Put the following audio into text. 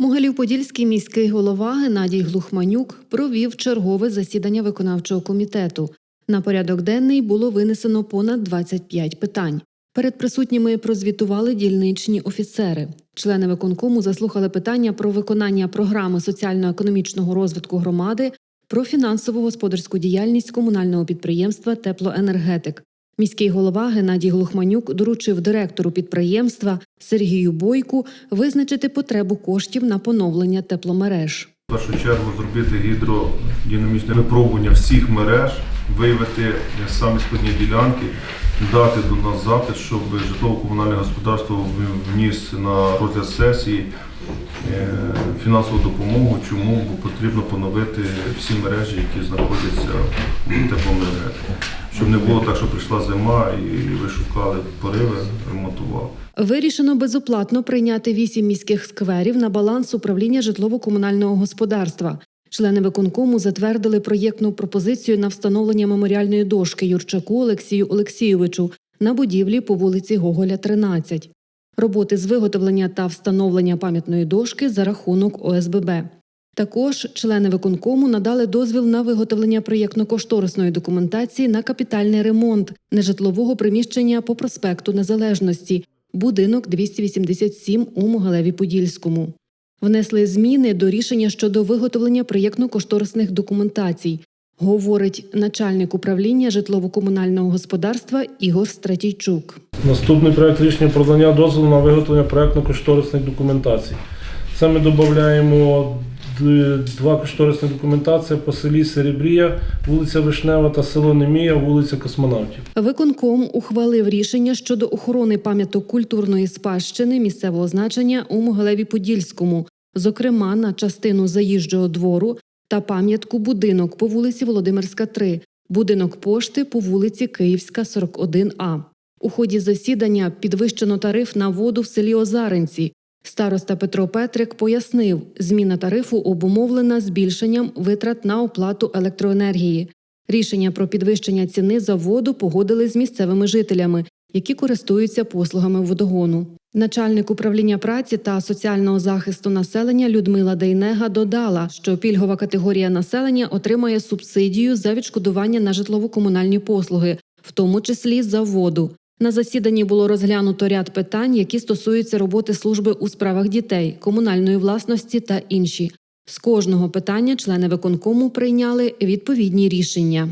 Могилів-Подільський міський голова Геннадій Глухманюк провів чергове засідання виконавчого комітету. На порядок денний було винесено понад 25 питань. Перед присутніми прозвітували дільничні офіцери. Члени виконкому заслухали питання про виконання програми соціально-економічного розвитку громади, про фінансово господарську діяльність комунального підприємства Теплоенергетик. Міський голова Геннадій Глухманюк доручив директору підприємства Сергію Бойку визначити потребу коштів на поновлення тепломереж. В першу чергу зробити гідродинамічне випробування всіх мереж, виявити самі складні ділянки, дати до нас запит, щоб житлово-комунальне господарство вніс на розгляд сесії е, фінансову допомогу. Чому? Потрібно поновити всі мережі, які знаходяться в тепломережі. Щоб не було так, що прийшла зима і ви шукали пориви, ремонтували. Вирішено безоплатно прийняти вісім міських скверів на баланс управління житлово-комунального господарства. Члени виконкому затвердили проєктну пропозицію на встановлення меморіальної дошки Юрчаку Олексію Олексійовичу на будівлі по вулиці Гоголя, 13. Роботи з виготовлення та встановлення пам'ятної дошки за рахунок ОСББ. Також члени виконкому надали дозвіл на виготовлення проєктно-кошторисної документації на капітальний ремонт нежитлового приміщення по проспекту Незалежності, будинок 287 у Могилеві Подільському. Внесли зміни до рішення щодо виготовлення проєктно-кошторисних документацій, говорить начальник управління житлово-комунального господарства Ігор Стратійчук. Наступний проект рішення про надання дозволу на виготовлення проектно-кошторисних документацій. Це ми додаємо два кошторисні документації по селі Серебрія, вулиця Вишнева та село Немія, вулиця Космонавтів. Виконком ухвалив рішення щодо охорони пам'яток культурної спадщини місцевого значення у Могилеві Подільському, зокрема на частину заїжджого двору та пам'ятку будинок по вулиці Володимирська, 3, будинок пошти по вулиці Київська, 41А. У ході засідання підвищено тариф на воду в селі Озаренці. Староста Петро Петрик пояснив, зміна тарифу обумовлена збільшенням витрат на оплату електроенергії. Рішення про підвищення ціни за воду погодили з місцевими жителями, які користуються послугами водогону. Начальник управління праці та соціального захисту населення Людмила Дейнега додала, що пільгова категорія населення отримає субсидію за відшкодування на житлово-комунальні послуги, в тому числі за воду. На засіданні було розглянуто ряд питань, які стосуються роботи служби у справах дітей, комунальної власності та інші. З кожного питання члени виконкому прийняли відповідні рішення.